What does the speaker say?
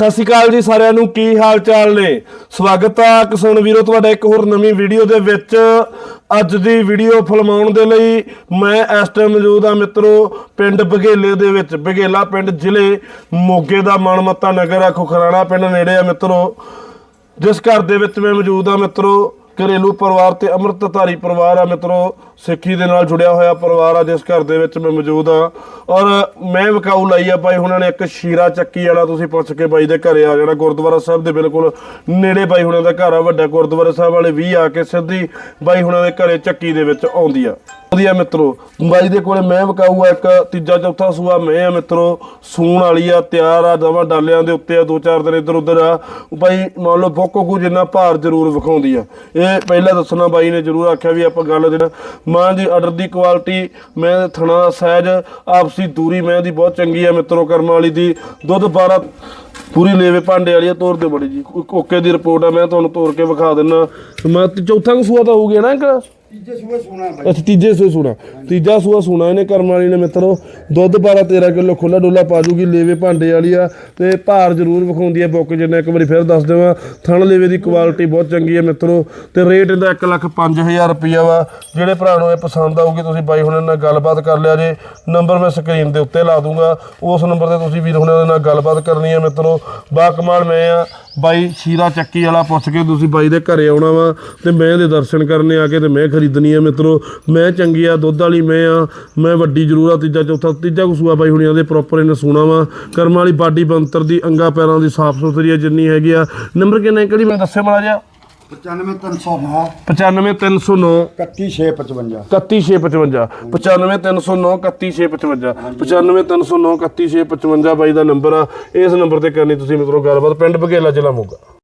ਸਤਿ ਸ਼੍ਰੀ ਅਕਾਲ ਜੀ ਸਾਰਿਆਂ ਨੂੰ, ਕੀ ਹਾਲ ਚਾਲ ਨੇ? ਸਵਾਗਤ ਆ ਕਿਸਾਨ ਵੀਰੋ, ਤੁਹਾਡਾ ਇੱਕ ਹੋਰ ਨਵੀਂ ਵੀਡੀਓ ਦੇ ਵਿੱਚ। ਅੱਜ ਦੀ ਵੀਡੀਓ ਫਿਲਮਾਉਣ ਦੇ ਲਈ ਮੈਂ ਇਸ ਟਾਈਮ ਮੌਜੂਦ ਆ ਮਿੱਤਰੋ, ਪਿੰਡ ਬਘੇਲੇ ਦੇ ਵਿੱਚ। ਬਘੇਲਾ ਪਿੰਡ ਜ਼ਿਲ੍ਹੇ ਮੋਗੇ ਦਾ ਮਨਮੱਤਾ ਨਗਰ ਆ, ਖੁਖਰਾਣਾ ਪਿੰਡ ਨੇੜੇ ਆ ਮਿੱਤਰੋ। ਜਿਸ ਘਰ ਦੇ ਵਿੱਚ ਮੈਂ ਮੌਜੂਦ ਆ ਮਿੱਤਰੋ ਘਰੇਲੂ ਪਰਿਵਾਰ ਤੇ ਅੰਮ੍ਰਿਤਧਾਰੀ ਪਰਿਵਾਰ ਆ ਮਿੱਤਰੋ, ਸਿੱਖੀ ਦੇ ਨਾਲ ਜੁੜਿਆ ਹੋਇਆ ਪਰਿਵਾਰ ਆ ਜਿਸ ਘਰ ਦੇ ਵਿੱਚ ਮੈਂ ਮੌਜੂਦ ਆ। ਔਰ ਮੈਂ ਵਿਕਾਊ ਲਈ ਆ ਬਾਈ ਹੁਣਾਂ ਨੇ ਇੱਕ ਸ਼ੀਰਾ ਚੱਕੀ ਵਾਲਾ ਤੁਸੀਂ ਪੁੱਛ ਕੇ ਬਾਈ ਦੇ ਘਰੇ ਆ ਜਾਣਾ। ਗੁਰਦੁਆਰਾ ਸਾਹਿਬ ਦੇ ਬਿਲਕੁਲ ਨੇੜੇ ਬਾਈ ਹੁਣਾਂ ਦਾ ਘਰ ਆ, ਵੱਡਾ ਗੁਰਦੁਆਰਾ ਸਾਹਿਬ ਵਾਲੇ ਵੀ ਆ ਕੇ ਸਿੱਧੀ ਬਾਈ ਹੁਣਾਂ ਦੇ ਘਰੇ ਚੱਕੀ ਦੇ ਵਿੱਚ ਆਉਂਦੀ ਆ। ਵਧੀਆ ਮਿੱਤਰੋ। ਬਾਈ ਦੇ ਕੋਲੇ ਮੈਂ ਵਿਕਾਊ ਇੱਕ, ਤੀਜਾ, ਚੌਥਾ ਸੂਆ ਮੈਂ ਆ ਮਿੱਤਰੋ। ਸੂਣ ਵਾਲੀ ਆ, ਤਿਆਰ ਆ, ਦਵਾ ਡਾਲਿਆਂ ਦੇ ਉੱਤੇ ਆ, ਦੋ ਚਾਰ ਦਿਨ ਇੱਧਰ ਉੱਧਰ ਆ। ਬਾਈ ਮੰਨ ਲਓ ਬੋਕੋ ਕੋ ਜਿੰਨਾ ਭਾਰ ਜ਼ਰੂਰ ਵਿਖਾਉਂਦੀ ਆ। ਇਹ ਪਹਿਲਾਂ ਦੱਸਣਾ ਬਾਈ ਨੇ ਜ਼ਰੂਰ ਆਖਿਆ ਵੀ ਆਪਾਂ ਗੱਲ ਜਿਹੜਾ ਮਾਂ ਦੀ ਆਰਡਰ ਦੀ ਕੁਆਲਿਟੀ ਮੈਂ ਥਣਾ ਦਾ ਸਾਈਜ਼ ਆਪਸੀ ਦੂਰੀ ਮੈਂ ਦੀ ਬਹੁਤ ਚੰਗੀ ਆ ਮਿੱਤਰੋ ਕਰਮ ਵਾਲੀ ਦੀ। ਦੁੱਧ 12 ਪੂਰੀ ਲੇਵੇ ਭਾਂਡੇ ਵਾਲੀ ਆ, ਤੋਰ ਦੇ ਬੜੀ ਜੀ। ਓਕੇ ਦੀ ਰਿਪੋਰਟ ਆ, ਮੈਂ ਤੁਹਾਨੂੰ ਤੋਰ ਕੇ ਵਿਖਾ ਦਿੰਨਾ। ਮੈਂ ਚੌਥਾ ਕੁ ਸੂਆ ਤਾਂ ਹੋ ਗਿਆ ਨਾ ਇੱਕ। ਤੀਜੇ ਸੂਏ ਸੋਨਾ ਬਾਈ। ਅੱਛਾ ਤੀਜੇ ਸੂਏ ਸੂਣਾ ਤੀਜਾ ਸੂਆ ਸੂਣਾ ਇਹਨੇ ਕਰਮ ਵਾਲੀ ਨੇ ਮਿੱਤਰੋ। ਦੁੱਧ 12 13 ਕਿਲੋ ਖੁੱਲਾ ਡੋਲਾ ਪਾ ਜੂਗੀ ਲੇਵੇ ਭਾਂਡੇ ਵਾਲੀ ਆ। ਤੇ ਭਾਰ ਜ਼ਰੂਰ ਵਿਖਾਉਂਦੀ ਆ ਬੁੱਕ ਜਿੰਨਾ ਇੱਕ ਵਾਰੀ ਫਿਰ ਦੱਸ ਦੇਵਾਂ। ਥਣ ਲੇਵੇ ਦੀ ਕੁਆਲਿਟੀ ਬਹੁਤ ਚੰਗੀ ਹੈ ਮਿੱਤਰੋ। ਤੇ ਰੇਟ ਇਹਦਾ 1 ਲੱਖ 5000 ਰੁਪਈਆ ਵਾ। ਜਿਹੜੇ ਭਰਾ ਨੂੰ ਇਹ ਪਸੰਦ ਆਊਗੀ ਤੁਸੀਂ ਬਾਈ ਹੁਣਾਂ ਨਾਲ ਗੱਲਬਾਤ ਕਰ ਲਿਆ ਜੇ। ਨੰਬਰ ਮੈਂ ਸਕਰੀਨ ਦੇ ਉੱਤੇ ਲਾ ਦੂੰਗਾ। ਉਸ ਨੰਬਰ ਤੇ ਤੁਸੀਂ ਵੀਰ ਹੁਣਾਂ ਦੇ ਨਾਲ ਗੱਲਬਾਤ ਕਰਨੀ ਹੈ ਮਿੱਤਰੋ। ਬਾ ਕਮਾਲ ਮੈਂ ਆ। ਬਾਈ ਸ਼ੀਰਾ ਚੱਕੀ ਵਾਲਾ ਪੁੱਛ ਕੇ ਤੁਸੀਂ ਬਾਈ ਦੇ ਘਰੇ ਆਉਣਾ ਵਾ ਤੇ ਮੈਂ ਇਹਦੇ ਦਰਸ਼ਨ ਕਰਨੇ ਆ ਕੇ ਤੇ ਮੈਂ ਖਰੀਦਣੀ ਆ ਮਿੱਤਰੋ। ਮੈਂ ਚੰਗੀ ਆ, ਦੁੱਧ ਵਾਲੀ ਮੈਂ ਆ, ਮੈਂ ਵੱਡੀ ਜ਼ਰੂਰ ਆ, ਤੀਜਾ, ਚੌਥਾ, ਤੀਜਾ ਕਸੂਆ ਬਾਈ ਹੁਣੀਆਂ ਦੇ ਪ੍ਰੋਪਰ ਇਹਨੇ ਸੂਣਾ ਵਾ। ਕਰਮਾਂ ਵਾਲੀ ਬਾਡੀ ਬੰਤਰ ਦੀ, ਅੰਗਾ ਪੈਰਾਂ ਦੀ ਸਾਫ਼ ਸੁਥਰੀ ਆ ਜਿੰਨੀ ਹੈਗੀ ਆ। ਨੰਬਰ ਕਿੰਨਾ ਕਿਹੜੀ ਮੈਂ ਦੱਸਿਆ ਮਾੜਾ ਜਿਹਾ? 95309 95309 31655 31655 95309 31655 95309 31655 ਬਾਈ ਦਾ ਨੰਬਰ ਆ। ਇਸ ਨੰਬਰ ਤੇ ਕਰਨੀ ਤੁਸੀਂ ਮਿੱਤਰੋ ਗੱਲਬਾਤ। ਪਿੰਡ ਬਘੇਲਾ ਜ਼ਿਲ੍ਹਾ ਮੋਗਾ।